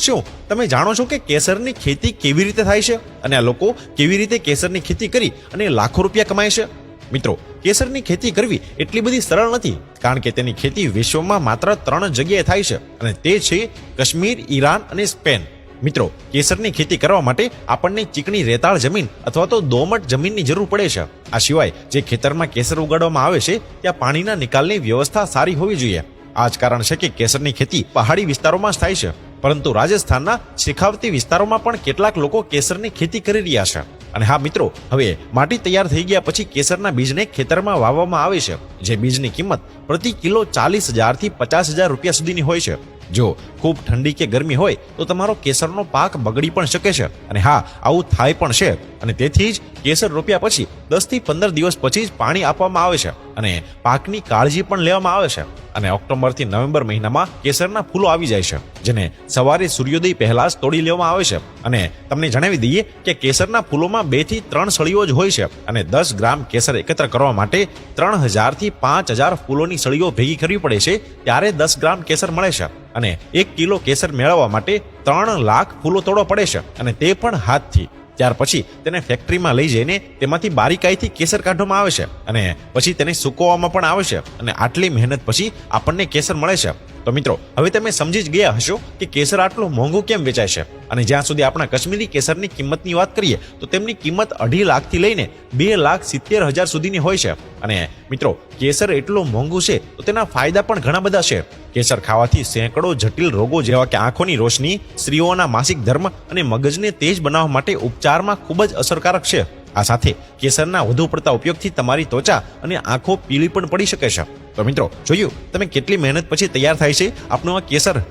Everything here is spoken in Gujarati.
શું તમે જાણો છો કે કેસરની ખેતી કેવી રીતે થાય છે? અને આ લોકો કેવી રીતે કેસરની ખેતી કરી અને લાખો રૂપિયા કમાય છે? મિત્રો, કેસરની ખેતી કરવી એટલી બધી સરળ નથી, કારણ કે તેની ખેતી વિશ્વમાં માત્ર ત્રણ જગ્યાએ થાય છે, અને તે છે કાશ્મીર, ઈરાન અને સ્પેન. મિત્રો, કેસરની ખેતી કરવા માટે આપણને ચીકણી રેતાળ જમીન અથવા તો દોમટ જમીનની જરૂર પડે છે. આ સિવાય, જે ખેતરમાં કેસર ઉગાડવામાં આવે છે, ત્યાં પાણીના નિકાલની વ્યવસ્થા સારી હોવી જોઈએ. આ જ કારણ છે કે કેસરની ખેતી પહાડી વિસ્તારોમાં જ થાય છે. પરંતુ રાજસ્થાનના શેખાવતી વિસ્તારોમાં પણ કેટલાક લોકો કેસરની ખેતી કરી રહ્યા છે. અને હા મિત્રો, હવે માટી તૈયાર થઈ ગયા પછી કેસરના બીજને ખેતરમાં વાવવામાં આવે છે, જે બીજની કિંમત પ્રતિ કિલો ચાલીસ હજારથી પચાસ હજાર રૂપિયા સુધીની હોય છે. જો ખૂબ ઠંડી કે ગરમી હોય, તો તમારો કેસરનો પાક બગડી પણ શકે છે. અને હા, આવું થાય પણ છે. અને તેથી જ કેસર રોપ્યા પછી દસથી પંદર દિવસ પછી જ પાણી આપવામાં આવે છે. અને પાકની કાળજી પણ લેવામાં આવે છે. અને ઓક્ટોબરથી નવેમ્બર મહિનામાં કેસરના ફૂલો આવી જાય છે, જેને સવારે સૂર્યોદય પહેલા જ તોડી લેવામાં આવે છે. અને તમને જણાવી દઈએ કે કેસરના ફૂલોમાં બેથી ત્રણ સળીઓ જ હોય છે અને દસ ગ્રામ કેસર એકત્ર કરવા માટે ત્રણ હજારથી પાંચ હજાર ફૂલોની સળીઓ ભેગી કરવી પડે છે ત્યારે દસ ગ્રામ કેસર મળે છે. અને એક કિલો કેસર મેળવવા માટે ત્રણ લાખ ફૂલો તોડવા પડે છે અને તે પણ હાથથી. ત્યાર પછી તેને ફેક્ટરીમાં લઈ જઈને તેમાંથી બારીકાઈથી કેસર કાઢવામાં આવે છે. અને પછી તેને સૂકવવામાં પણ આવે છે. અને આટલી મહેનત પછી આપણને કેસર મળે છે. તો મિત્રો, હવે તમે સમજી જ ગયા હશો કે કેસર આટલું મોંઘું કેમ વેચાય છે? અને જ્યાં સુધી આપણા કશ્મીરી કેસરની કિંમતની વાત કરીએ, તો તેમની કિંમત અઢી લાખથી લઈને બે લાખ સિત્તેર હજાર સુધીની હોય છે. અને મિત્રો, કેસર એટલું મોંઘું છે, તો તેના ફાયદા પણ ઘણા બધા છે. કેસર ખાવાથી સેંકડો જટિલ રોગો, જેવા કે આંખોની રોશની, સ્ત્રીઓના માસિક ધર્મ અને મગજને તેજ બનાવવા માટે ઉપચારમાં ખૂબ જ અસરકારક છે. આ સાથે કેસરના વધુ પડતા ઉપયોગથી તમારી ત્વચા અને આંખો પીળી પણ પડી શકે છે. તો મિત્રો, જોયું, તમે કેટલી મહેનત પછી તૈયાર થાય છે? આપનો આ કેસર